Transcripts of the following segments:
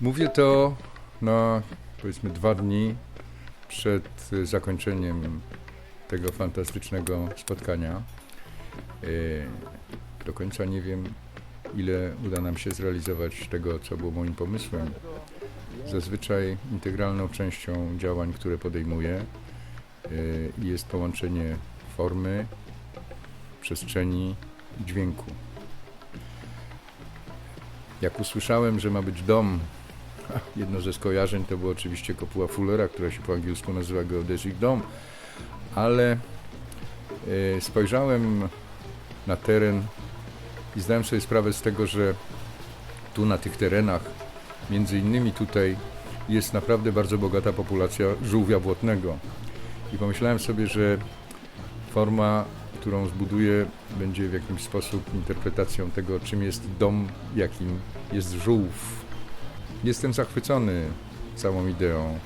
Mówię to na powiedzmy dwa dni przed y, zakończeniem tego fantastycznego spotkania. Y, Do końca nie wiem, ile uda nam się zrealizować tego, co było moim pomysłem. Zazwyczaj integralną częścią działań, które podejmuję, y, jest połączenie formy, przestrzeni i dźwięku. Jak usłyszałem, że ma być dom, jedno ze skojarzeń to było oczywiście kopuła Fullera, która się po angielsku nazywa Geodesic Dome, ale e, spojrzałem na teren i zdałem sobie sprawę z tego, że tu na tych terenach, między innymi tutaj, jest naprawdę bardzo bogata populacja żółwia błotnego. I pomyślałem sobie, że forma, którą zbuduję, będzie w jakiś sposób interpretacją tego, czym jest dom, jakim jest żółw. Jestem zachwycony całą ideą,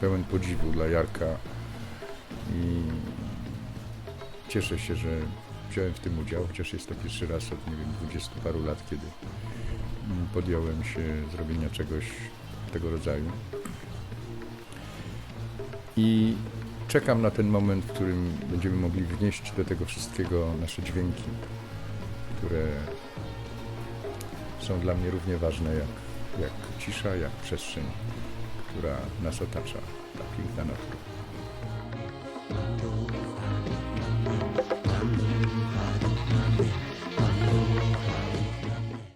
pełen podziwu dla Jarka i cieszę się, że wziąłem w tym udział, chociaż jest to pierwszy raz od, nie wiem, dwudziestu paru lat, kiedy podjąłem się zrobienia czegoś tego rodzaju. I czekam na ten moment, w którym będziemy mogli wnieść do tego wszystkiego nasze dźwięki, które są dla mnie równie ważne jak, jak cisza, jak przestrzeń, która nas otacza, ta piękna natura.